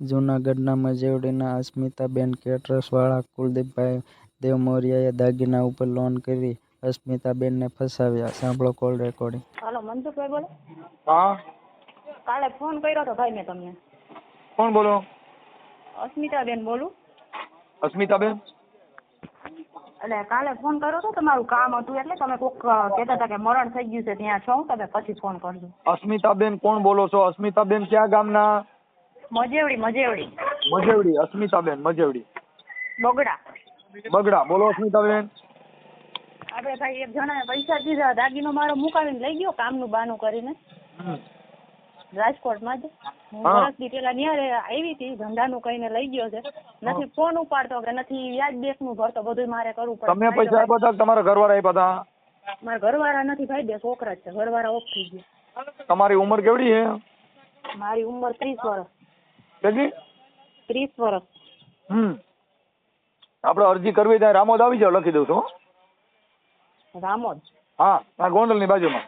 જૂનાગઢના મજેવડીના અસ્મિતાબેન કેટરર્સવાળા કુલદીપભાઈ દેવમોરિયાએ દાગીના ઉપર લોન કરી અસ્મિતાબેનને ફસાવ્યા. સાંભળો કોલ રેકોર્ડિંગ. હાલો મનસુખભાઈ બોલો. હા. કાલે ફોન કર્યો હતો ભાઈ મેં તમને. કોણ બોલો? અસ્મિતાબેન બોલું. અસ્મિતાબેન? એટલે કાલે ફોન કર્યો હતો તમારું કામ હતું એટલે તમે કોક કહેતા હતા કે મરણ થઈ ગયું છે ત્યાં છો તમે પછી ફોન કરજો. અસ્મિતાબેન કોણ બોલો છો? અસ્મિતાબેન ક્યાં ગામના? મજેવડી મજેવડી. મજેવડી અસ્મિતાબેન મજેવડી. બગડા. બગડા બોલો અસ્મિતાબેન. આપણે ભાઈ એક જણાએ પૈસા દીધા દાગીનો મારો મુકાવીને લઈ ગયો કામનું બાનું કરીને. રાજકોટમાં જ. વર્ષથી પેલા ન્યારે આવી હતી ધંધાનું કહીને લઈ ગયો છે. નથી ફોન ઉપાડતો કે નથી વ્યાજ બેસનું ભરતો બધું મારે કરવું પડે. તમે પૈસા આપ્યા હતા તમારા ઘરવાળા આપ્યા હતા મારા ઘરવાળા નથી ભાઈ બે છોકરા છે. ઘરવાળા ઓફ થઈ ગયા. તમારી ઉંમર કેવડી છે? મારી ઉંમર ત્રીસ વર્ષ. કેટલી ત્રીસ વર્ષ. હમ. આપણે અરજી કરવી ત્યાં રામોદ આવી જાવ લખી દઉં છું રામોદ? હા આ ગોંડલની બાજુમાં.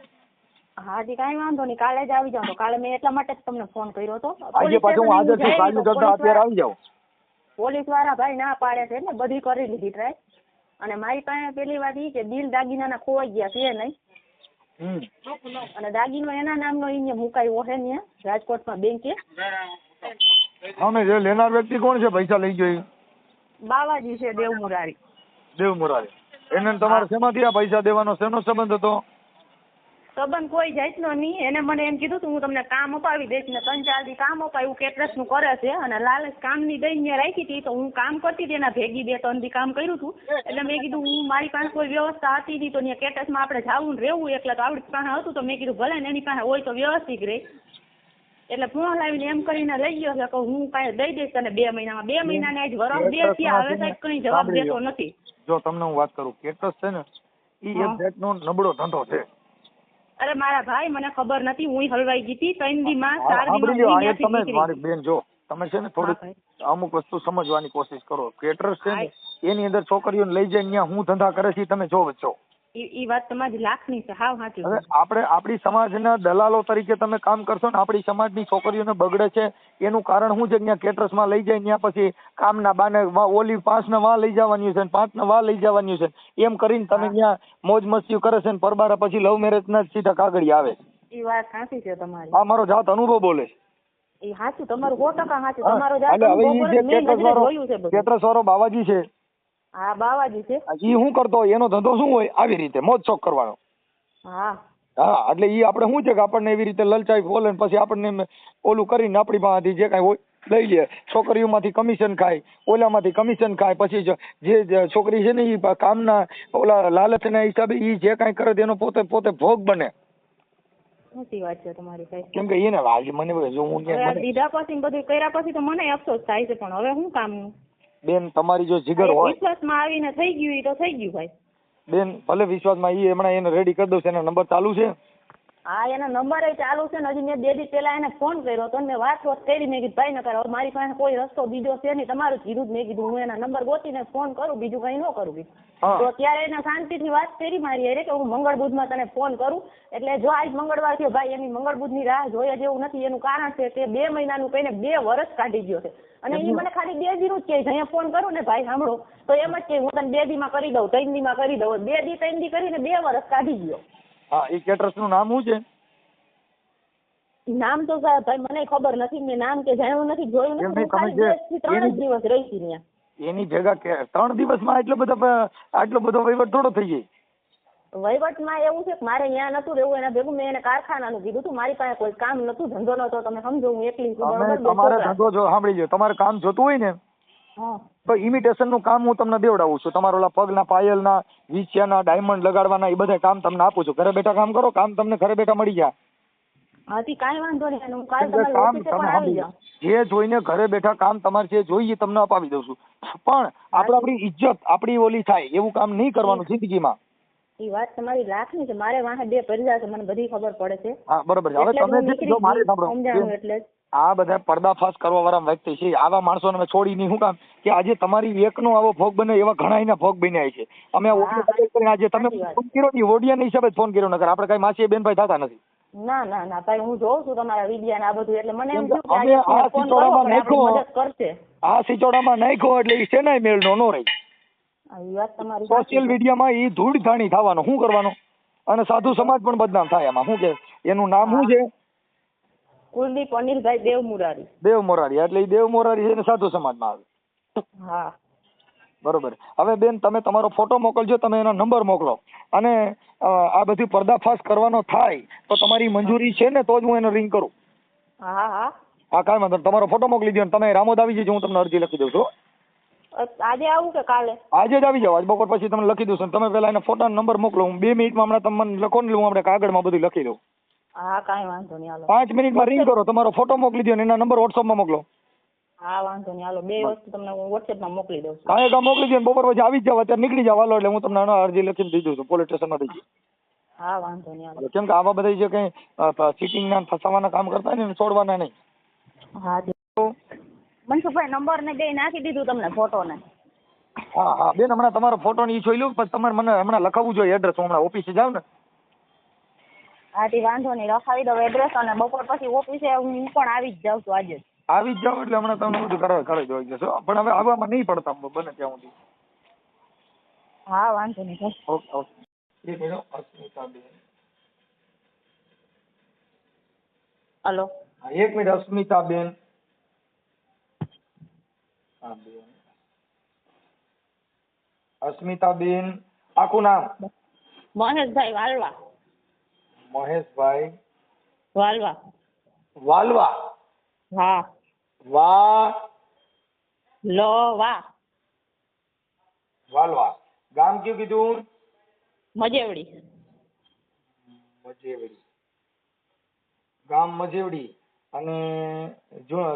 હા જી કાંઈ વાંધો નહીં. કાલે જ આવી જાવ તો. કાલે મેં એટલા માટે જ તમને ફોન કર્યો હતો. આજે પાછું હું હાજર છું કાલે કરતા અત્યારે આવી જાવ પોલીસવાળા ભાઈ ના પાડે છે એટલે બધી કરી લીધી ટ્રાય અને મારી પાસે પેલી વાત એ કે બિલ દાગીનાના ખોવાઈ ગયા છે નહીં. અને દાગીનો એના નામનો અહીંયા મુકાયો છે ને રાજકોટમાં બેંકે. અમે જે લેનાર વ્યક્તિ કોણ છે? પૈસા લઈ ગયો બાવાજી છે દેવ મુરારી દેવ મુરારી એને તમારે શેમાંથી આ પૈસા દેવાનો? શેનો સંબંધ હતો? સંબંધ કોઈ જાતનો નહીં. એને મને એમ કીધું તું હું તમને કામ અપાવી દઈશ ને ત્રણ ચાર દી કામ અપાયું કેટરસનું કરે છે. અને લાલચ કામની દઈને રાખી હતી તો હું કામ કરતી હતી એના ભેગી બે ત્રણ દી કામ કર્યું હતું એટલે મેં કીધું હું મારી પાસે કોઈ વ્યવસ્થા હતી નહીં તો ત્યાં કેટરસમાં આપણે જવું ને રહેવું એકલા તો આવડી પાસે હતું. તો મેં કીધું ભલે ને એની પાસે હોય તો વ્યવસ્થિત રહે. એટલે ફોન લાવીને એમ કરીને લઈ ગયો છે કે હું કાંઈ દઈ દઈશ તને બે મહિનામાં. બે મહિનાને આજ વરસ બે થયા હવે સાહેબ કઈ જવાબ દેતો નથી. જો તમને હું વાત કરું કેટસ છે ને ઈ એક જાતનો નબળો ધંધો છે. અરે મારા ભાઈ મને ખબર નથી હું હલવાઈ ગઈ હતી ત્રણ દી માં ચાર દી તમે મારી બેન જો તમે છે ને હા અમુક વસ્તુ સમજવાની કોશિશ કરો. કેટરસ છે ને એની અંદર છોકરીઓને લઈ જાય ત્યાં હું ધંધા કરે છે તમે જો વચ્ચો. ઈ ઈ વાત તમારી લાખની છે હાવ સાચી હવે આપણે આપણી સમાજના દલાલો તરીકે તમે કામ કરશો ને આપણી સમાજની છોકરીઓને બગડે છે એનું કારણ શું છે? ત્યાં કેટરસમાં લઈ જાય ત્યાં પછી કામના બાને ઓલી પાંચને વા લઈ જવાની છે ને પાંચને વા લઈ જવાની છે એમ કરીને તમે ત્યાં મોજ મસ્તી કરે છે ને પરબારા પછી લવ મેરેજના જ સીધા કાગળી આવે. ઈ વાત સાચી છે તમારી. આ મારો જાત અનુભવ બોલે છે. એ સાચું તમારું સો ટકા સાચું. હા, તમારો જાત અનુભવ બોલે, મેં નજરે જોયું છે બધું. બાવાજી છે હા બાવાજી છે. ઈ શું કરતો હોય એનો ધંધો શું હોય? આવી રીતે મોજ શોખ કરવાનો. હા. હા એટલે ઈ આપણે શું છે કે આપણને એવી રીતે લલચાઈ ફોલે ને પછી આપણને ઓલું કરીને આપણી પાસેથી જે કાંઈ હોય લઈ લે. છોકરીઓમાંથી કમિશન ખાય ઓલામાંથી કમિશન ખાય પછી જે છોકરી છે ને ઈ પા- કામના ઓલા લાલચના હિસાબે ઈ જે કાંઈ કરે તેનો પોતે પોતે ભોગ બને. સાચી વાત છે તમારી ભાઈ કેમ કે એને આજે મને જો હું દીધા પછી ને બધું કર્યા પછી તો મને અફસોસ થાય છે પણ હવે શું કામનું? બેન તમારી જો જીગર હોય વિશ્વાસમાં આવીને થઈ ગયું એ તો થઈ ગયું ભાઈ. બેન ભલે વિશ્વાસમાં એ હમણાં એને રેડી કરી દઉં છું એનો નંબર ચાલુ છે. હા એના નંબર એ ચાલુ છે ને હજી મેં બે દી પહેલા એને ફોન કર્યો હતો મેં વાત વાત કરી મેં કીધું ભાઈ ન કરો મારી પાસે કોઈ રસ્તો બીજો છે નહીં તમારું જ કીધું જ. મેં કીધું હું એના નંબર ગોતીને ફોન કરું બીજું કઈ ન કરું કીધું. તો ત્યારે એને શાંતિથી વાત કરી મારી અરે કે હું મંગળ બુધમાં તને ફોન કરું. એટલે જો આજ મંગળવાર થયો ભાઈ એની મંગળ બુધની રાહ જોયા જેવું નથી એનું કારણ છે કે બે મહિનાનું કહીને બે વર્ષ કાઢી ગયો છે. અને એ મને ખાલી બે દીનું જ કહે છે અહીંયા ફોન કરું ને ભાઈ સાંભળો. તો એમ જ કે હું તને બે દીમાં કરી દઉં ત્રણ દીમાં કરી દઉં બે દી ત્રણ દી કરીને બે વર્ષ કાઢી ગયો. હા એ કેટરસનું નામ શું છે? નામ તો સાહેબ ભાઈ મને ખબર નથી મેં નામ કે જાણ્યું નથી જોયું નથી ખાલી જે- ત્રણ જ દિવસ રહી હતી ત્યાં. એની ભેગા કે ત્રણ દિવસમાં આટલો બધો આટલો બધો વહીવટ થોડો થઈ જાય? વહીવટમાં એવું છે કે મારે અહીંયા નતું રહેવું એના ભેગું મેં એને કારખાનાનું કીધું હતું મારી પાસે કોઈ કામ નતું ધંધો નતો તમે સમજો હું એકલી તમારે ધંધો જો સાંભળી લો તમારે કામ જોતું હોય ને તો ઇમિટેશનનું કામ હું તમને દેવડાવું છું. તમારા ઓલા પગના પાયલના વીંછિયાના ડાયમંડ લગાડવાના એ બધા કામ તમને આપું છું. ઘરે બેઠા કામ કરો કામ તમને ઘરે બેઠા મળી જાય. હાથી કાંઈ વાંધો નહીં હું કાલે તમારી ઓફિસે પણ આવી જાઉં જે જોઈને ઘરે બેઠા કામ તમારે જે જોઈએ તમને અપાવી દઉં છું. પણ આપણે આપણી ઇજ્જત આપણી ઓલી થાય એવું કામ નહીં કરવાનું જિંદગીમાં. એ વાત તમારી લાખની છે. મારે વાહે બે પરિવાર છે. મને બધી ખબર પડે છે. હા બરોબર છે. હવે તમે જે- જો મારે સાંભળો. એટલે આ બધા પર્દાફાશ કરવા વાળા વ્યક્તિ છે આવા માણસોને અમે છોડી નહીં. હું કામ? કે આજે તમારી એકનો આવો ભોગ બને એવા ઘણા એના ભોગ બન્યા છે. અમે આજે તમે ફોન કર્યો ને ઓડિયાના હિસાબે ફોન કર્યો નકર આપણે કઈ માસી બેનભાઈ થતા નથી. ના ના ના ભાઈ હું જોઉં છું તમારા વિડિયા ને આ બધું. એટલે મને એમ થયું કે આ સિચોડામાં નાખો. આ સિચોડામાં એટલે ઈ મેળ નો નો રહી. સોશિયલ. મીડિયામાં એ ધૂળ ધાણી થવાનો શું કરવાનો? અને સાધુ સમાજ પણ બદનામ થાય એમાં શું કે એનું નામ શું છે? કુલદીપ અનિલભાઈ દેવ મોરારી દેવ મોરારી એટલે દેવ મોરારી છે સાધુ સમાજમાં આવે. હા. બરોબર. હવે બેન તમે તમારો ફોટો મોકલજો તમે એનો નંબર મોકલો. અને આ બધી પર્દાફાશ કરવાનો થાય તો તમારી મંજૂરી છે ને તો જ હું એને રિંગ કરું. હા હા. હા કાંઈ વાંધો તમારો ફોટો મોકલી દો તમે રામોદ આવી જજો હું તમને અરજી લખી દઉં છું આજે આવું કે કાલે? આજે જ આવી જાવ આજ બપોર પછી તમને લખી દઉં છું. તમે પેલા એને ફોટા નંબર મોકલો. હું બે મિનિટમાં હમણાં તમને મને લખો ને હું આપણે કાગળમાં બધું લખી દઉં. હા કાંઈ વાંધો નહીં. હાલો. પાંચ મિનિટમાં રિંગ કરો. તમારો ફોટો મોકલી દો ને એના નંબર વોટ્સઅપમાં મોકલો. હા વાંધો નહીં. હાલો બે વસ્તુ તમને હું વોટ્સએપમાં મોકલી દઉં છું. કાંઈ કાં મોકલી દો બપોર પછી આવી જ જાવ અત્યારે નીકળી જાવ હાલો એટલે હું તમને અરજી લખીને દઈ દઉં છું. પોલીસ સ્ટેશનમાં દઈ હા વાંધો નહીં. હાલો. કેમ કે આવા બધા જે કંઈ ચીટિંગ ફસાવાના કામ કરતા ને છોડવાના નહીં. હા. મનસુખભાઈ નંબર ને બે નાખી દીધું તમને ફોટો ને હા હા. બેન હમણાં તમારો ફોટો ને ઈ જોઈ લઉં પછી તમારે મને હમણાં લખાવવું જોઈએ એડ્રેસ હું હમણાં ઓફિસે જાઉં ને. હા તે વાંધો નહીં. લખાવી દઉં એડ્રેસ અને બપોર પછી ઓફિસે હું પણ આવી જ જાઉં છું આજે. આવી જ જાવ એટલે હમણાં તમને બધું કરવા કરી જોઈ જશો. પણ હવે આવવામાં નહીં પડતા બને ત્યાં સુધી. હા વાંધો નહીં ઓકે ઓકે. એક મિનિટ અસ્મિતાબેન હલો. એક મિનિટ અસ્મિતાબેન બેન. અસ્મિતાબેન આખું નામ મહેશભાઈ વાલવા મહેશભાઈ વાલવા વાલવા હા વા લો વા વાલવા ગામ કયું કીધું? મજેવડી મજેવડી ગામ મજેવડી અને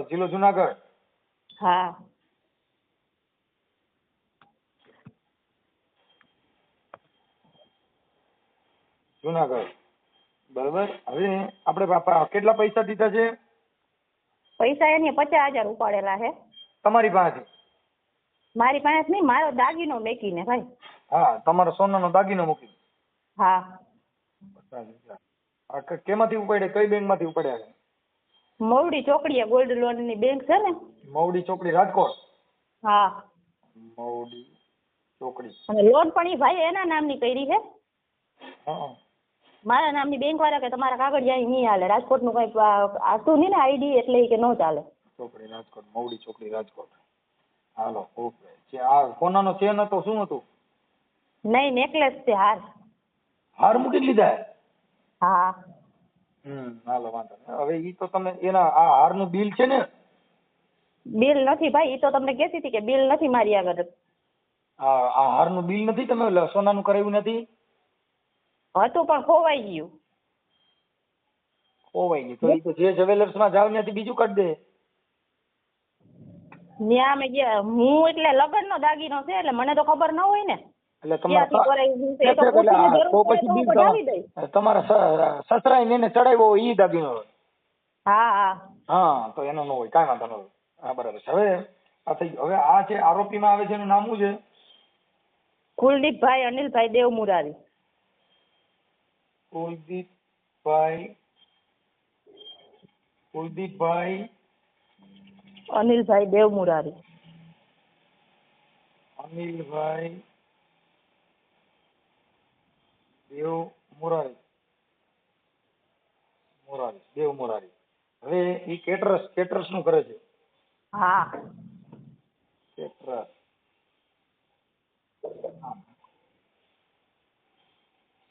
જિલ્લો જુનાગઢ? હા. જુનાગઢ. બરાબર? હવે આપણે બાપા કેટલા પૈસા દીધા છે? પૈસા એની પચાસ હજાર ઉપાડેલા છે. તમારી પાસે? મારી પાસે નહીં મારો દાગીનો મેકીને ભાઈ. હા તમારો સોનાનો દાગીનો મૂકી હા. પચાસ હજાર. આ કેમાંથી ઉપાડ્યા? કઈ બેંકમાંથી ઉપાડ્યા છે? મવડી ચોકડીએ ગોલ્ડ લોનની બેંક છે ને. મવડી ચોકડી રાજકોટ? હા. મવડી ચોકડી. અને લોન પણ એ ભાઈ એના નામની કરી છે. હા. મારા નામની બેંક વાળા કે તમારા કાગળિયા નહીં હાલે રાજકોટનું કઈ આવતું નહીં ને આઈડી એટલે કે ન ચાલે. ચોકડી રાજકોટ મવડી ચોકડી રાજકોટ. Hello okay. છે આ સોનાનો ચેન હતો શું હતું? નહીં નેકલેસ છે હાર. હાર મૂકી લીધા? હા. હમ હાલો વાંધો હવે ઈ તો તમે એના આ હારનું બિલ છે ને? બિલ નથી ભાઈ ઈ તો તમને કહેતી હતી કે બિલ નથી મારી આગળ. આ આ હારનું બિલ નથી તમે સોનાનું કરાવ્યું નથી? હતું પણ ખોવાઈ ગયું. ખોવાઈ ગયું. તો એ તો જે જ્વેલર્સમાં જાવ ત્યાંથી બીજું કાઢ દે. ન્યા અમે ગયા. હું એટલે લગ્ન નો દાગીનો છે એટલે મને તો ખબર ન હોય ને. તમારા ને એને ચડાવ્યો હોય ઈ દાગીનો. હા હા. હા તો એનો ન હોય કાંઈ વાંધો ન હા બરાબર. છે હવે આ થઈ હવે આ છે આરોપીમાં આવે છે એનું નામ શું છે? કુલદીપભાઈ અનિલભાઈ દેવ મુરારી કુલદીપભાઈ કુલદીપભાઈ અનિલભાઈ દેવ મુરારી અનિલભાઈ દેવ મોરારી મોરારી દેવ મોરારી હવે ઈ કેટરસ કેટરસનું કરે છે. હા. કેટરસ.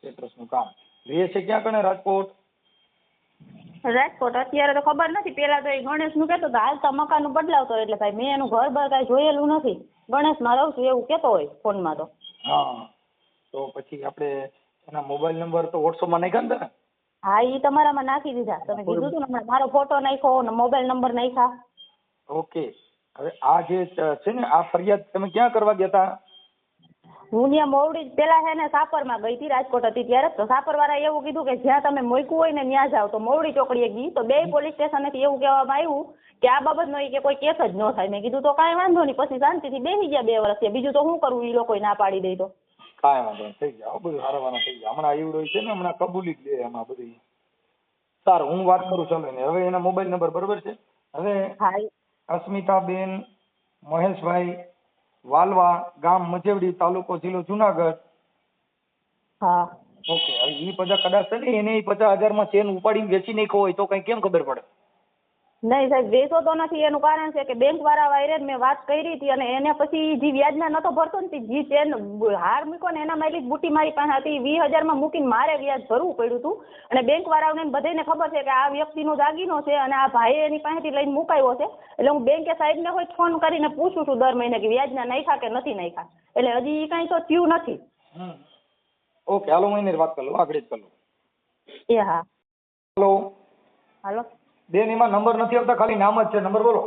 કેટરસનું કામ. રહે છે ક્યાં કણે રાજકોટ? રાજકોટ? અત્યારે તો ખબર નથી. પેલા તો એ ગણેશનું કેતો હાલ હાલતા મકાનનું બદલાવતો એટલે ભાઈ મેં એનું ઘર બર કઈ જોયેલું નથી. ગણેશમાં રહું છું એવું કેતો હોય ફોનમાં તો. હા. તો પછી આપણે એના મોબાઈલ નંબર તો વોટ્સઅપમાં નાખ્યા ને? હા એ તમારામાં નાખી દીધા. તમે કીધું હતું ને મારો ફોટો નાખ્યો ને મોબાઈલ નંબર નાખ્યા. ઓકે. હવે આ જે છે ને આ ફરિયાદ તમે ક્યાં કરવા ગયા હતા હું ત્યાં મોવડી પેલા છે ને સાપરમાં ગઈ હતી રાજકોટ હતી ત્યારે. તો સાપર વાળા એવું કીધું કે જ્યાં તમે મૂક્યું હોય ને ત્યાં જાઓ. તો મોવડી ચોકડીએ ગઈ. તો બે પોલીસ સ્ટેશનેથી એવું કહેવામાં આવ્યું કે આ બાબતનો ઈ કે કોઈ કેસ જ ન થાય. મેં કીધું તો કાંઈ વાંધો નહીં. પછી શાંતિથી બેસી ગયા બે વર્ષ. બીજું તો શું કરવું એ લોકો ના પાડી દે તો? કાંઈ વાંધો નહીં. થઈ ગયા બધું હારવાનું થઈ ગયા. હમણાં એવડો છે ને હમણાં કબૂલી જ લે એમાં બધી. સારું હું વાત કરું ચાલો એને. હવે એના મોબાઈલ નંબર બરોબર છે? હવે અસ્મિતાબેન મહેશભાઈ વાલવા ગામ મજેવડી તાલુકો જિલ્લો જુનાગઢ. હા. ઓકે હવે ઈ બધા કદાચ છે ને એને ઈ પચાસ હજારમાં ચેન ઉપાડીને વેચી નાખ્યો હોય તો કઈ કેમ ખબર પડે? નહીં સાહેબ વેચો તો નથી. એનું કારણ છે કે બેંક વાળા વાયરે મેં વાત કરી હતી અને એને પછી જે વ્યાજના નતો ભરતો ને જે ચેન હાર મૂક્યો ને એના મારી બુટી મારી પાસે હતી. વીસ હજારમાં મૂકીને મારે વ્યાજ ભરવું પડ્યું હતું. અને બેંક વાળાઓને બધાને ખબર છે કે આ વ્યક્તિનો દાગીનો છે અને આ ભાઈએ એની પાસેથી લઈને મુકાયો છે. એટલે હું બેંકે સાહેબને હોય ફોન કરીને પૂછું છું દર મહિને કે વ્યાજના નાખ્યા કે નથી નાખ્યા. એટલે હજી એ કાંઈ તો થયું નથી. ઓકે હાલો હું એને વાત કરી. આગળ જ કરી. એ હા. હાલો. હાલો. બેન એમાં નંબર નથી આવતા ખાલી નામ જ છે. નંબર બોલો.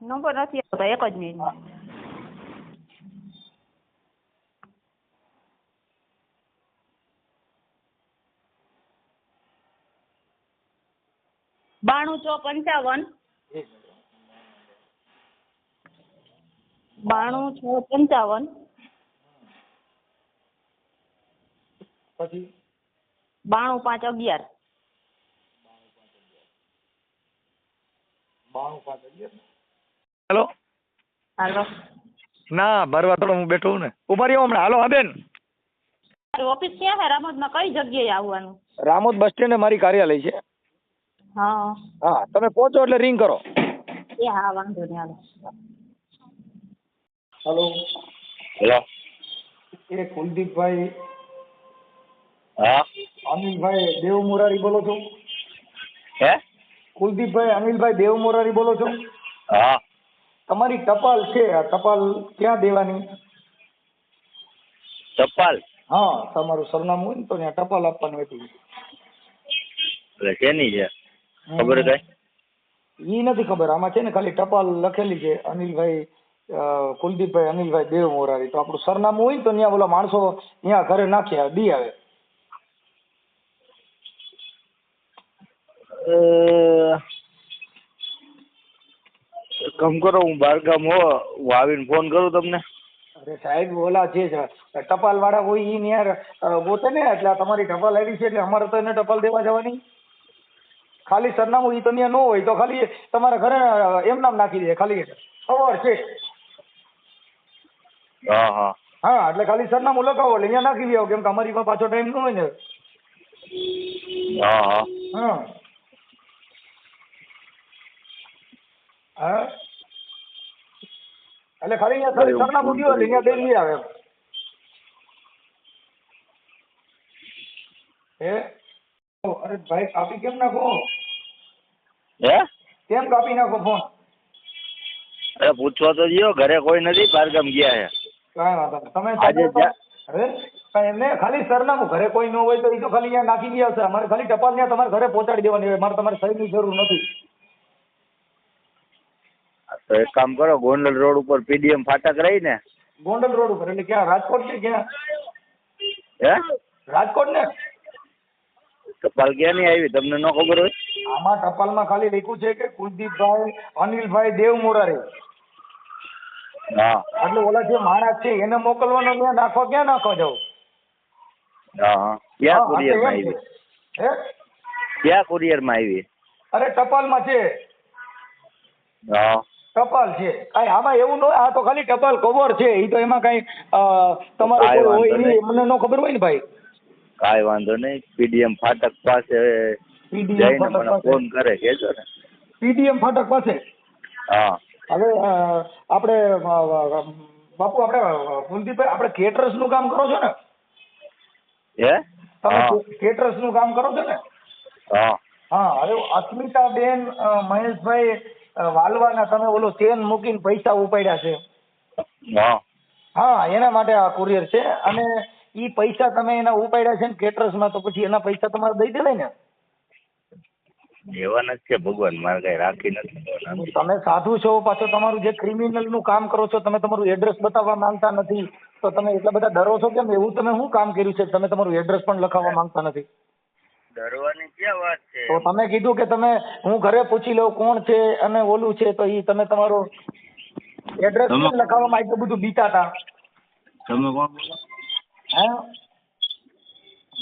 નંબર નથી આવતો એક જ મિનિટ. બાણું ચો પંચાવન. બાણું છ પંચાવન. પછી? બાણું પાંચ અગિયાર બાણું પાંચ અગિયાર હેલો? હાલો. ના ભરવા થોડો હું બેઠો ને. ઊભા રહ્યો હમણાં. હાલો હા બેન. મારી ઓફિસ ક્યાં છે રામોદમાં કઈ જગ્યાએ આવવાનું? રામોદ બસ સ્ટેન્ડ મારી કાર્યાલય છે. હા. હા તમે પહોંચો એટલે રિંગ કરો. એ હા વાંધો નહીં હાલો. હેલો. હેલો. એ કુલદીપભાઈ. હા? અનિલભાઈ દેવ મુરારી બોલો છો. હે? કુલદીપભાઈ અનિલભાઈ દેવ મોરારી બોલો છો? હા. તમારી ટપાલ છે આ ટપાલ ક્યાં દેવાની? ટપાલ? હા તમારું સરનામું હોય ને તો ત્યાં ટપાલ આપવાની હતી. એટલે શેની છે? ખબર કઈ? એ નથી ખબર આમાં છે ને ખાલી ટપાલ લખેલી છે અનિલભાઈ કુલદીપભાઈ અનિલભાઈ દેવ મોરારી. તો આપણું સરનામું હોય ને તો ત્યાં ઓલા માણસો ત્યાં ઘરે નાખ્યા દી આવે અ, એક કામ કરો હું બારગામ હો હું આવીને ફોન કરું તમને. અરે સાહેબ ઓલા છે ટપાલ વાળા હોય ઈ યાર ગોતે ને એટલે તમારી ટપાલ આવી છે એટલે અમારે તો એને ટપાલ દેવા જવાની. ખાલી સરનામું ઈ તો ત્યાં ન હોય તો ખાલી તમારા ઘરે એમ નામ નાખી દે ખાલી ખબર છે. હા હા. હા એટલે ખાલી સરનામું લખાવો એટલે અહીંયા નાખી દેવો કેમ કે અમારી પાસે પાછો ટાઈમ ન હોય ને. હા હા. હા. હા? એટલે ખાલી અહીંયા ખાલી સરનામું દો એટલે અહીંયા દઈ લઈ આવે હે? અરે ભાઈ કાપી કેમ નાખો? હે? કેમ કાપી નાખો ફોન? અરે પૂછવા તો જીઓ ઘરે કોઈ નથી બારગામ ગયા છે કાંઈ વાંધો નહીં. તમે આજે જ્યાં- હવે કાંઈ એમ નહીં, ખાલી સરનામું ઘરે કોઈ ન હોય તો એ તો ખાલી અહીંયા નાખી ગયા છે. અમારે ખાલી ટપાલ ત્યાં તમારે ઘરે પહોંચાડી દેવાની હોય. મારે તમારે સહીની જરૂર નથી. હા, તો એક કામ કરો ગોંડલ રોડ ઉપર પીડીએમ ફાટક રહી ને ગોંડલ રોડ ઉપર એટલે ક્યાં? રાજકોટ છે ક્યાં? હે? રાજકોટ ને? ટપાલ ક્યાં નહીં આવી? તમને ન ખબર હોય? આમાં ટપાલમાં ખાલી લખ્યું છે કે કુલદીપભાઈ અનિલભાઈ દેવ મોરારી હા. એટલે ઓલા જે માણસ છે એને મોકલવાનો ક્યાં નાખવા ક્યાં નાખો જાવ હા ક્યાં કુરિયરમાં આવી? હે ક્યાં કુરિયરમાં આવી? અરે ટપાલમાં છે. હા. ટપાલ છે. કઈ આમાં એવું ન આ તો ખાલી ટપાલ કવર છે. એ તો એમાં કઈ તમારે હોય મને ન ખબર હોય ને ભાઈ. કાઈ વાંધો નહીં. પીડીએમ ફાટક પાસે જઈને મને ફોન કરે કેજો ને. પીડીએમ ફાટક પાસે? હા. હવે આપણે બાપુ આપણે કુલદીપભાઈ આપણે કેટરસનું કામ કરો છો ને? હે? તમે કેટરસનું કામ કરો છો ને? હા. હા હવે અસ્મિતા બેન મહેશભાઈ વાલવાના તમે ઓલો ચેન મૂકીને પૈસા ઉપાડ્યા છે. હા. એના માટે આ કુરિયર છે. અને ઈ પૈસા તમે એના ઉપાડ્યા છે ને કેટરસમાં તો પછી એના પૈસા તમારે દઈ દેવાય ને? એવાના જ છે ભગવાન મારે કઈ રાખી નથી તમે સાધુ છો પાછો તમારું જે ક્રિમિનલનું કામ કરો છો તમે તમારું એડ્રેસ બતાવવા માંગતા નથી. તો તમે એટલા બધા ડરો છો કેમ? એવું તમે શું કામ કર્યું છે? તમે તમારું એડ્રેસ પણ લખાવવા માંગતા નથી. ડરવાની ક્યાં વાત છે? તો તમે કીધું કે તમે હું ઘરે પૂછી લઉં કોણ છે અને ઓલું છે તો ઈ તમે તમારો એડ્રેસ લખાવવામાં એટલું બધું બીતા હતા તમે કોણ હે?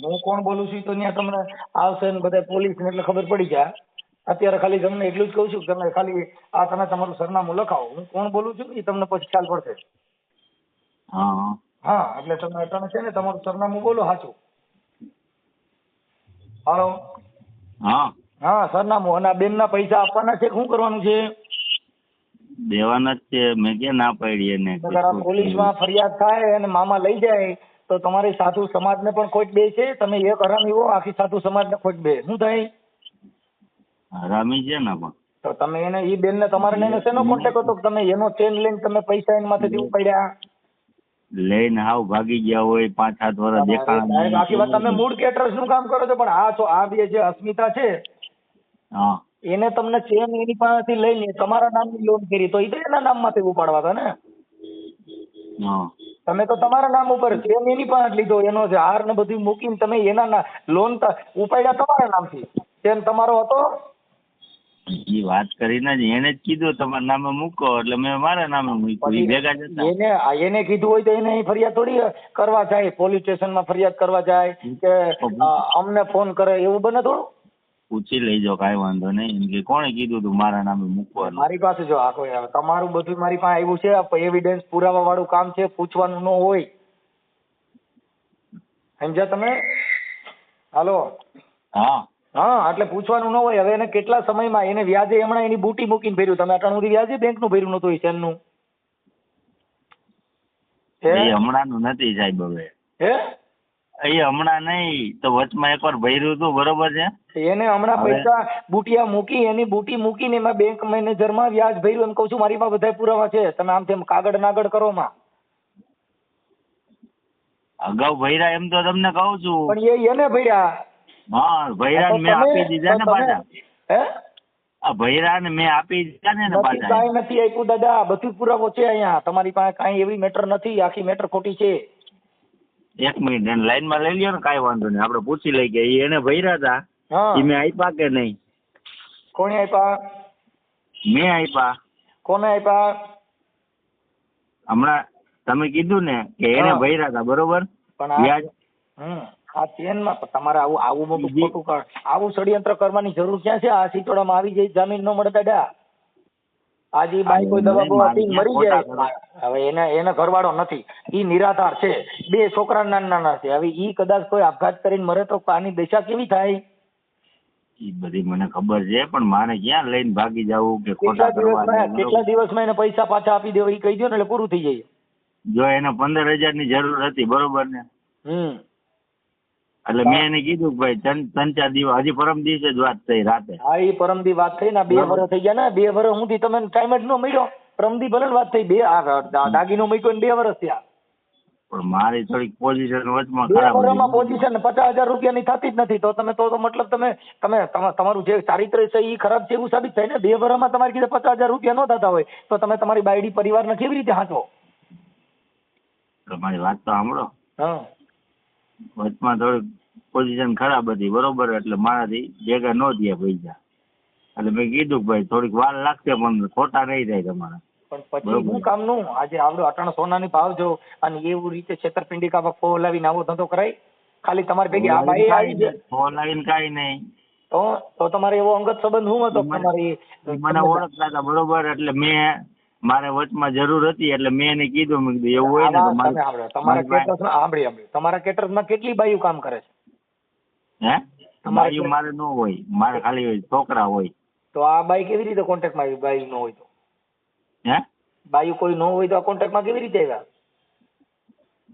હું કોણ બોલું છું તો ત્યાં તમને આવશે ને બધા પોલીસ ને એટલે ખબર પડી જાય. અત્યારે ખાલી તમને એટલું જ કહું છું કે તમે ખાલી આ તમે તમારું સરનામું લખાવો. હું કોણ બોલું છું એ તમને પછી ખ્યાલ પડશે. હા હા. હા એટલે તમે તમે છે ને તમારું સરનામું બોલો સાચું. હાલો. હા. હા સરનામું. અને બેન ના પૈસા આપવાના છે શું કરવાનું છે? દેવાના જ છે. મેં કે ના પાડી એને. પોલીસમાં ફરિયાદ થાય અને મામા લઈ જાય તો તમારી સાધુ સમાજ ને પણ ખોટ બે છે. તમે એક હરામી હો આખી સાધુ સમાજને ખોટ બે. શું થાય? હરામી છે ને પણ. તો તમે એને ઈ બેનને તમારે એને શેનો કોન્ટેક્ટ હતો તમે એનો ચેન લઈને તમે પૈસા એના માથેથી ઉપાડ્યા? લઈને હાવ ભાગી ગયા હોય પાંચ સાત વર્ષ દેખાણ બાકી વાત તમે મૂળ કેટરર્સનું કામ કરો છો પણ આ છો આ બે જે અસ્મિતા છે હા. એને તમને ચેન એની પાસેથી લઈને તમારા નામની લોન કરી તો એ તો એના નામમાંથી ઉપાડવા હતા ને? હા. તમે તો તમારા નામ ઉપર ચેન એની પાસે લીધો એનો છે હાર ને બધું મૂકીને તમે એના લોન ઉપાડ્યા તમારા નામથી? ચેન તમારો હતો? એ વાત કરીને જ એને જ કીધું તમારા નામે મૂકો. એટલે મેં મારા નામે મૂક્યું. એ ભેગા એને એને કીધું હોય તો એને ફરિયાદ થોડી કરવા જાય. પોલીસ સ્ટેશનમાં ફરિયાદ કરવા જાય કે અમને ફોન કરે એવું બને થોડું? પૂછી લેજો કાંઈ વાંધો નહીં. કે કોણે કીધું તું મારા નામે મૂકવાનું મારી પાસે જો આખો તમારું બધું મારી પાસે આવ્યું છે એવિડન્સ પુરાવા વાળું કામ છે પૂછવાનું ન હોય. સમજ્યા તમે? હાલો? હા. હા એટલે પૂછવાનું ન હોય. હવે એને કેટલા સમયમાં એને વ્યાજે હમણાં એની બૂટી મૂકીને ભર્યું. તમે અટાણું સુધી વ્યાજે બેંકનું ભર્યું નતું એ હે? એ હમણાંનું નથી સાહેબ હવે. હે? એ હમણાં નહીં તો વચમાં એકવાર ભર્યું હતું બરોબર છે? એને હમણાં પૈસા બુટિયા મૂકી એની બુટી મૂકીને એમાં બેંક મેનેજરમાં વ્યાજ ભર્યું. એમ કહું છું મારી પાસે બધા પુરાવા છે. તમે આમ તેમ કાગળ નાગળ કરો માં. અગાઉ ભર્યા એમ તો તમને કહું છું. પણ એ એને ભર્યા. હા ભૈરા મેં આપી દીધા ને પાછા હે? આ મેં આપી દીધા ને ને પાછા કાંઈ નથી આપ્યું દાદા. બધું પુરાવો છે અહીંયા. તમારી પાસે કાંઈ એવી મેટર નથી. આખી મેટર ખોટી છે. એક મિનિટ એને લાઈનમાં લઈ લ્યો ને કાંઈ વાંધો નહીં. આપણે પૂછી લઈ કે એને ભર્યા હતા એ મેં આપ્યા કે નહીં? કોણે આપ્યા? મેં આપ્યા. કોને આપ્યા? હમણાં તમે કીધું ને કે એને. ભર્યા હતા બરોબર? પણ વ્યાજ હમ. આ ચેનમાં તમારે આવું આવું મોટું ખોટું આવું ષડયંત્ર કરવાની જરૂર ક્યાં છે? આ સિટોડામાં આવી જઈ જમીન ન મળે દાદા. આજે બાઈ કોઈ દવા બવા પીને મરી જાય. હવે એને એને ઘરવાળો નથી. ઈ નિરાધાર છે. બે છોકરા નાના નાના છે. હવે ઈ કદાચ કોઈ આપઘાત કરીને મરે તો આની દશા કેવી થાય? ઈ બધી મને ખબર છે પણ મારે ક્યાં લઈને ભાગી જવું કે કેટલા ખોટા કરવા કેટલા? દિવસમાં એને પૈસા પાછા આપી દેવા? ઈ કહી દો ને એટલે પૂરું થઈ જાય. જો એને પંદર હજારની જરૂર હતી બરોબર ને? હમ. એટલે મેં એને કીધું કે ભાઈ ત્રણ ચાર દિવસ હજી પરમ દિવસે જ વાત થઈ રાતે. હા એ પરમ દી વાત થઈ ને બે. વર્ષ થઈ ગયા ને બે વર્ષ હું તમે ટાઈમ જ ન મળ્યો. પરમદી ભલે ને વાત થઈ બે આ દા- દાગીનો મૂક્યો ને બે વર્ષ થયા. પણ મારી થોડીક પોઝિશન વચમાં ખરાબ વર્ષમાં. પોઝિશન પચાસ હજાર રૂપિયાની થતી જ નથી. તો તમે તો તો મતલબ તમે તમે તમારું જે ચારિત્ર છે એ ખરાબ છે એવું સાબિત થાય ને? બે વર્ષમાં તમારી કીધે પચાસ હજાર રૂપિયા ન થતા હોય તો તમે તમારી બાયડી પરિવારને કેવી રીતે હાંચો તમારી વાત તો સાંભળો. હા. વચમાં થોડીક પોઝિશન ખરાબ હતી બરોબર એટલે મારાથી ભેગા ન થયા પૈસા. એટલે મેં કીધું કે ભાઈ થોડીક વાર લાગશે પણ ખોટા નહીં થાય તમારા. પણ પછી. શું કામનું આજે આવડો અટાણો સોનાની ભાવ જો અને એવું રીતે છેતરપિંડી કા ફોલાવીને લાવીને આવો ધંધો કરાય? ખાલી તમારી ભેગી આ ભાઈ આવી છે ફોન આવીને નહીં. તો તો તમારે એવો અંગત સંબંધ શું હતો તમારી મને ઓળખતા હતા બરોબર એટલે મેં મારે વચમાં જરૂર હતી એટલે મેં એને કીધું મેં કીધું એવું હોય ને તો મારે- મારી- તમે તમારા કેટર્સમાં સાંભળી સાંભળી. તમારા કેટરસમાં કેટલી બાયુ કામ કરે છે? હે? તમારે બાયું મારે ન હોય. મારે ખાલી છોકરા હોય. તો આ બાઈ કેવી રીતે કોન્ટેક્ટમાં આવી? બાઈ ન હોય તો. હે? બાયુ કોઈ ન હોય તો આ કોન્ટેક્ટમાં કેવી રીતે આવ્યા?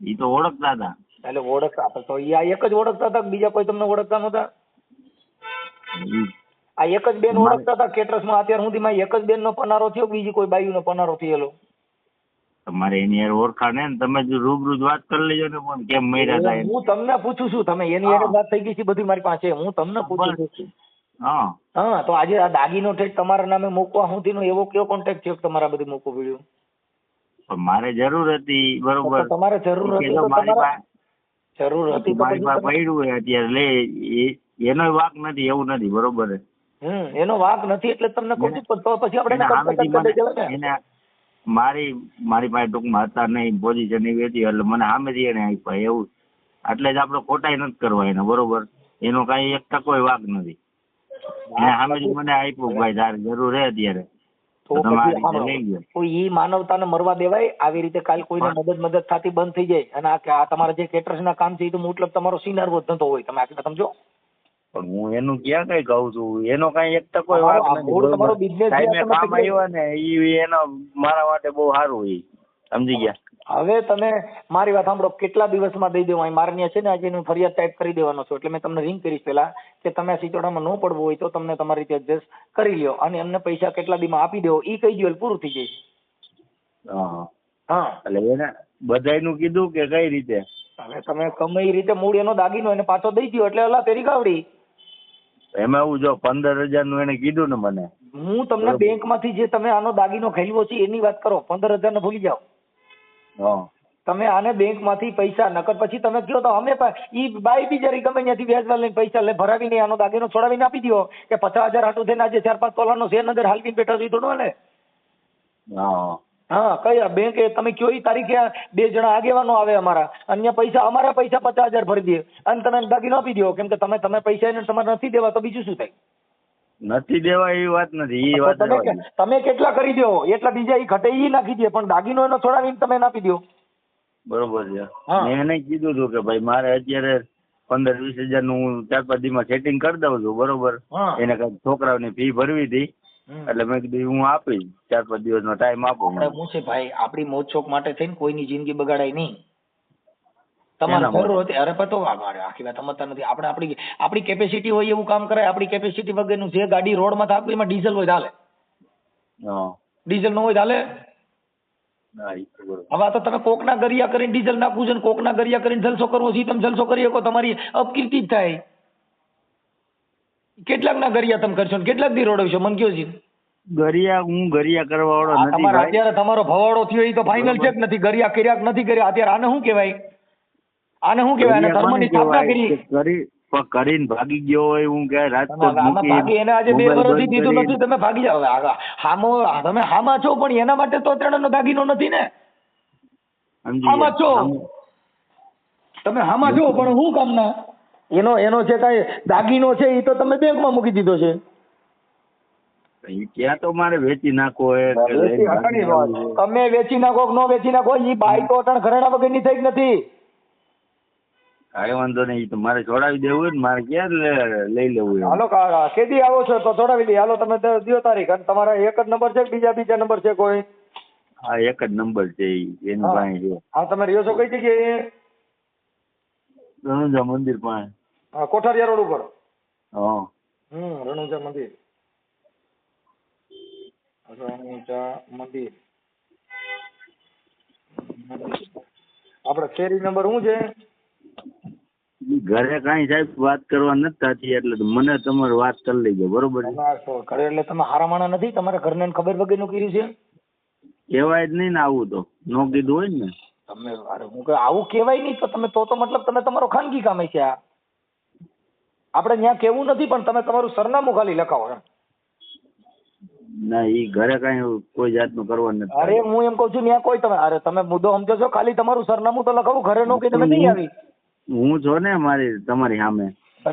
ઈ તો ઓળખતા હતા. એટલે ઓળખતા હતા તો ઈ આ એક જ ઓળખતા હતા કે બીજા કોઈ તમને ઓળખતા નહોતા? ઈ આ એક જ બેન ઓળખતા હતા કેટરસમાં અત્યાર સુધીમાં એક જ બેનનો પનારો થયો બીજી કોઈ બાઈનો પનારો થયેલો? તમારે એની યાર ઓળખાણ ને તમે જો રૂબરૂ વાત કરી લેજો ને પણ કેમ મર્યા હતા હું તમને પૂછું છું તમે એની યાર વાત થઈ ગઈ છે બધી મારી પાસે. હું તમને પૂછું છું. હા. હા તો આજે આ દાગીનો ટેક તમારા નામે મૂકવા સુધીનો એવો કયો કોન્ટેક્ટ થયો કે તમારા બધી મૂકવું પડ્યું? પણ મારે જરૂર હતી બરોબર. તમારે જરૂર હતી જરૂર હતી મારી પાસે પડ્યું અત્યારે. લે એનો વાક નથી એવું નથી બરોબર. હમ એનો વાક નથી એટલે તમને કહું છું પણ તો પછી આપણે એને સામેથી મારી મારી પાસે ટૂંકમાં હતા નહીં પોઝિશન એવી હતી એટલે મને સામેથી એને આપ્યા એવું. એટલે જ આપણે ખોટાઈ નથી કરવા એને બરોબર? એનો કાંઈ એક ટકો વાક નથી. એને સામે જ મને આપ્યું ભાઈ તારે જરૂર હે અત્યારે. તો ઈ માનવતાને મરવા દેવાય આવી રીતે કાલ કોઈને. મદદ મદદ થતી બંધ થઈ જાય. અને આ આ તમારા જે કેટર્સ ના કામ છે એ તો મતલબ તમારો સિનારવો ધંધો હોય તમે આટલા સમજો? પણ હું એનું ક્યાં કઈ કહું છું? એનો કઈ એક તકો તમારો નથી ટાઈમે કામ આવ્યો ને ઈ એનો મારા માટે બહુ સારું એ સમજી ગયા? હવે તમે મારી વાત સાંભળો કેટલા દિવસમાં દઈ દેવા? મારે ત્યાં છે ને આજે હું ફરિયાદ ટાઈપ કરી દેવાનો છું. એટલે મેં તમને રિંગ કરીશ પેલા કે તમે સિચોડામાં ન પડવું હોય તો તમને તમારી રીતે એડજસ્ટ કરી લ્યો. અને એમને પૈસા કેટલા દીમાં આપી દેવો એ કહી દો એટલે પૂરું થઈ જશે. હા. હા. એટલે એને બધાયનું કીધું કે કઈ રીતે? હવે તમે ગમે રીતે મૂળ એનો દાગીનો એને પાછો દઈ દો એટલે અલા તેરી ગાવડી. એમાં એવું જો પંદર હજારનું એને કીધું ને મને. હું તમને બેંકમાંથી જે તમે આનો દાગીનો ખેલવો છે એની વાત કરો. પંદર હજાર ને ભૂલી જાઓ. હા. તમે આને બેંકમાંથી પૈસા નકર પછી તમે કહો તો અમે ઈ બાઈ બિચારી ગમે ત્યાંથી વ્યાજવા લઈને પૈસા લઈ ભરાવીને આનો દાગીનો છોડાવીને આપી દો કે પચાસ હજાર હાટું થઈને આજે ચાર પાંચ તોલાનો શેર અંદર હાલવીને બેઠા છો ઈ થોડું ને હા. હા કઈ બેંક તમે કયો ઈ તારીખે બે જણા આગેવાનો આવે અમારા. અન્ય પૈસા અમારા પૈસા પચાસ હજાર ભરી દે. અને તમે દાગીનો આપી દો કેમ કે તમે તમે પૈસા એને તમારે નથી દેવા તો બીજું શું થાય? નથી દેવા એવી વાત નથી એ વાત તમે. તમે કેટલા કરી દો? એટલા બીજા એ ઘટે ઈ નાખી દે પણ દાગીનો એનો છોડાવીને તમે નાખી દો. બરોબર છે. મેં એને કીધું હતું કે ભાઈ મારે અત્યારે પંદર વીસ હજારનું ચાર પાંચ દી માં સેટિંગ કરી દઉં છું બરોબર? એને કઈ છોકરાઓની ફી ભરવી હતી. એટલે મેં કીધું હું આપીશ. ચાર પાંચ દિવસ નો ટાઈમ આપો હું છે ભાઈ આપડી મોજ શોખ માટે થઈને કોઈની જિંદગી બગાડાય નહીં. તમારે. જરૂર હતી. અરે પતો આખી વાત સમજતા નથી. આપણે આપણી આપણી કેપેસિટી હોય એવું કામ કરાય આપણી કેપેસિટી વગરનું જે ગાડી રોડમાં થાકવી એમાં ડીઝલ હોય ચાલે ડીઝલ ન હોય ચાલે. હવે તો તમે કોકના ગરિયા કરીને ડીઝલ નાખવું છે કોકના ગરિયા કરીને જલસો કરવો છે તમે જલસો કરી શકો. તમારી અપકીર્તિ જ થાય. કેટલાક ના ગરિયા તમે કરશો ને કેટલાક દી રોડવશો? મને કયો છે ગરિયા હું ગરિયા કરવા વાળો નથી તમારે ભાઈ. અત્યારે તમારો ભવાડો થયો એ તો ફાઇનલ છે નથી. ગરિયા કર્યા નથી કર્યા? અત્યારે આને શું કહેવાય? આને શું કહેવાય? આને ધર્મની સ્થાપના કરી. પણ કરીને ભાગી ગયો હોય હું કે રાજકોટ મૂકી, ભાગી એને આજે બે વર્ષથી દીધું નથી. તમે ભાગી જાવ હામો તમે હામા છો પણ એના માટે તો ત્રણનો દાગીનો નથી ને? હામા છો. તમે હામા છો પણ હું કામના? એનો એનો જે કાંઈ દાગીનો છે એ તો તમે બેંકમાં મૂકી દીધો છે. ત્યાં તો મારે વેચી નાખો. જવું તમે વેચી નાખો કે ન વેચી નાખો એ બાઈક તો અટણ ઘરેણા વગરની થઈ જ નથી. કાંઈ વાંધો નહીં તો મારે છોડાવી દેવું હોય ને મારે ક્યાં લઈ લેવું? હાલો કેદી આવો છો તો છોડાવી દઈએ હાલો તમે દ- તારીખ. અને તમારા એક જ નંબર છે બીજા બીજા નંબર છે કોઈ? હા એક જ નંબર છે એની પાસે છે હા તમે રહ્યો છો કઈ જગ્યાએ? ધનુજા મંદિર પાસે. હા, કોઠારિયા રોડ ઉપર. હા. હમ રણુજા મંદિર. રણુજા મંદિર. આપડે શેરી નંબર શું છે? ઘરે કઈ સાહેબ વાત કરવા નથી થતી એટલે મને તમારે વાત કરી લેજો બરોબર ઘરે એટલે તમે હારા માણા નથી તમારા ઘરને ને ખબર વગરનું કર્યું છે? કહેવાય જ નહીં ને આવું તો. નો કીધું હોય ને તમે હું આવું કહેવાય નહીં તો તમે તો તો મતલબ તમે તમારો ખાનગી કામે છે આ. આપણે ત્યાં કેવું નથી પણ તમે તમારું સરનામું ખાલી લખાવો એમ. ના ઈ ઘરે કઈ કોઈ જાતનું કરવાનું નથી. અરે હું એમ કહું છું ત્યાં કોઈ તમે અરે તમે મુદ્દો સમજો છો ખાલી તમારું સરનામું તો લખાવું ઘરે નો કે તમે નહીં આવી? હું છો ને મારી તમારી સામે.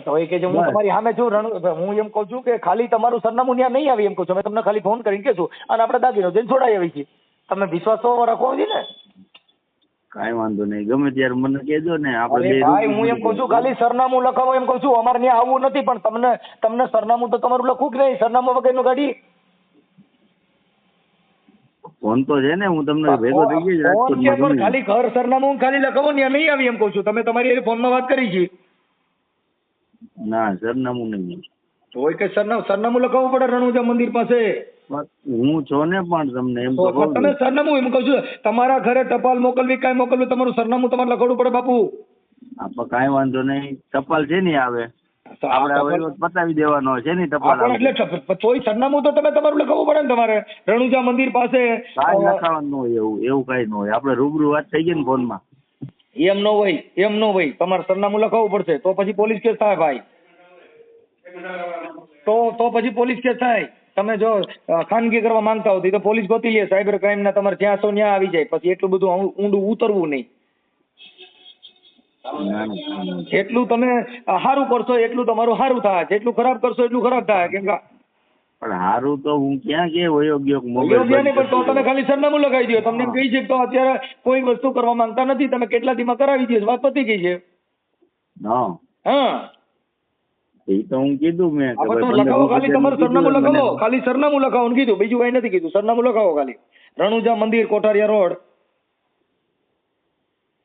તો એ કે છે હું તમારી સામે છું રણ હું એમ કહું છું કે ખાલી તમારું સરનામું ત્યાં નહીં આવી એમ કહું છું. મેં તમને ખાલી ફોન કરીને કહેશું. અને આપણે દાગીનો જઈને છોડાવી આવી છીએ. તમે વિશ્વાસ તો રાખવો જોઈએ ને? કાંઈ વાંધો નહીં. ગમે ત્યારે મને કહેજો ને આપણે બે ભાઈ હું એમ કહું છું ખાલી સરનામું લખાવો એમ કહું છું. અમારે ત્યાં આવવું નથી પણ તમને તમને સરનામું તો તમારું લખવું કે નહીં. સરનામું વગરનું ગાડી. ફોન તો છે ને હું તમને ભેગો થઈ ગયો રાજકોટમાં ખાલી ઘર સરનામું ખાલી લખાવો ને નહીં આવી એમ કહું છું. તમે તમારી ફોન ફોનમાં વાત કરી છે. ના સરનામું નહીં તો કે સરનામું સરનામું લખાવવું પડે રણુજા મંદિર પાસે. હું છો ને પણ તમને એમ તમે સરનામું એમ કહું છું તમારા ઘરે ટપાલ મોકલવી કાંઈ મોકલવી તમારું સરનામું તમારે લખાવવું પડે બાપુ. આપણે કાંઈ વાંધો નહીં. ટપાલ છે ને આવે. આપણે પતાવી દેવાનો છે ને ટપાલ એટલે તોય સરનામું તો તમે તમારું લખાવવું પડે ને તમારે. રણુજા મંદિર પાસે કાંઈ અ, હોય એવું એવું કાંઈ ન હોય. આપણે રૂબરૂ વાત થઈ ગઈ ને ફોનમાં. એમ ન હોય એમ ન હોય. તમારે સરનામું લખાવવું પડશે. તો પછી પોલીસ કેસ થાય ભાઈ. તો તો પછી પોલીસ કેસ થાય. તમે જો ખાનગી કરવા માંગતા હો તો પોલીસ ગોતી લે સાયબર ક્રાઇમ ના તમારે જ્યાં સો ત્યાં આવી જાય. પછી એટલું બધું ઊંડું ઉતરવું નહીં. જેટલું તમે સારું કરશો એટલું તમારું સારું થાય. જેટલું ખરાબ કરશો એટલું ખરાબ થાય. કેમ કે પણ હારું તો હું ક્યાં કે વયો ગયો મોબાઈલ નહીં પણ તો તમે ખાલી સરનામું લગાવી દો. તમને કહી છે તો અત્યારે કોઈ વસ્તુ કરવા માંગતા નથી. તમે કેટલા દીમાં કરાવી દો વાત પતી ગઈ છે. હા. એ તો હું કીધું મેં ખાલી તમારું સરનામું લખાવો કીધું ખાલી સરનામું લખાવો કીધું બીજું કઈ નથી કીધું સરનામું લખાવો ખાલી. રણુજા મંદિર કોઠારિયા રોડ.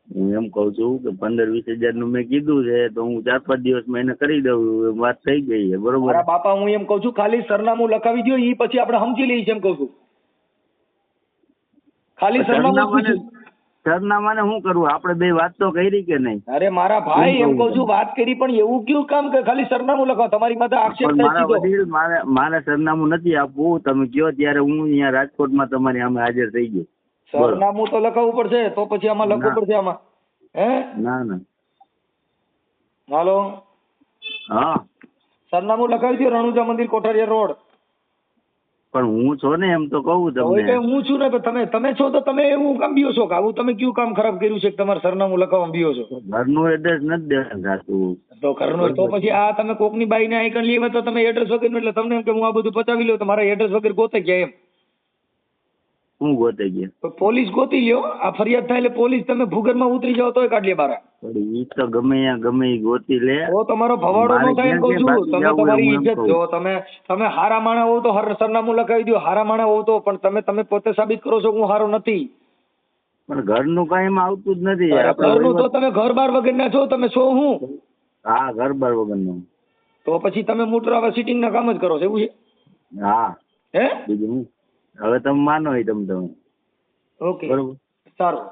હું એમ કઉ છું કે પંદર વીસ હજારનું મેં કીધું છે તો હું ચાર પાંચ દિવસમાં એને કરી દઉં વાત થઈ ગઈ છે બરોબર? બાપા હું એમ કઉ છું ખાલી સરનામું લખાવી દો એ પછી આપણે સમજી લઈએ એમ કઉ છું. ખાલી સરનામું સરનામાને. શું કરવું? આપણે બે વાત તો કરી કે નહીં? અરે મારા ભાઈ એમ કહું છું વાત કરી પણ એવું કયું કામ કે ખાલી સરનામું લખો? તમારી માથે આક્ષેપ પણ મારા વડીલ મારે મારે સરનામું નથી આપવું. તમે કયો ત્યારે હું અહીંયા રાજકોટમાં તમારી આમ હાજર થઈ ગયો. સરનામું તો લખાવવું પડશે તો પછી આમાં લખવું પડશે આમાં. હે? ના ના. હાલો? હા. સરનામું લખાવી દો રણુજા મંદિર કોઠારિયા રોડ. પણ હું છો ને એમ તો કહું તમને. હું છું ને તમે તમે છો તો તમે એવું કામ બીઓ છો કે આવું તમે કયું કામ ખરાબ કર્યું છે તમારે સરનામું લખાવવા બીઓ છો? ઘરનું એડ્રેસ નથી દેવાનું થતું. તો ઘરનું તો પછી આ તમે કોકની બાઈને આઈકન લેવા તો તમે એડ્રેસ વગર એટલે તમને એમ કે હું આ બધું પચાવી લઉં તો મારા એડ્રેસ વગર ગોતે ગયા એમ? હું ગોતે ગયા. પોલીસ ગોતી લ્યો. આ ફરિયાદ થાય એટલે પોલીસ તમે ભૂગર્ભમાં ઉતરી જાવ તોય કાઢી લે બારા ઈ તો ગમે ગમે ગોતી લે. ઓ તમારો ભવાડો નો થાય કહું છું. તમે તમારી ઇજ્જત જો તમે તમે હારા માણા હોવ તો હર સરનામું લખાવી દો હારા માણા હોવ તો પણ તમે તમે પોતે સાબિત કરો છો કે હું હારો નથી. પણ ઘરનું કઈ એમાં આવતું જ નથી ઘરનું તો તમે ઘર બાર વગર ના છો તમે છો હું? હા ઘર બાર વગરનું તો પછી તમે મોટરાવા સિટિંગ ના કામ જ કરો છો એવું છે? હા. હે? બીજું હવે તમે માનો એ તમે તમે ઓકે બરોબર? સારું.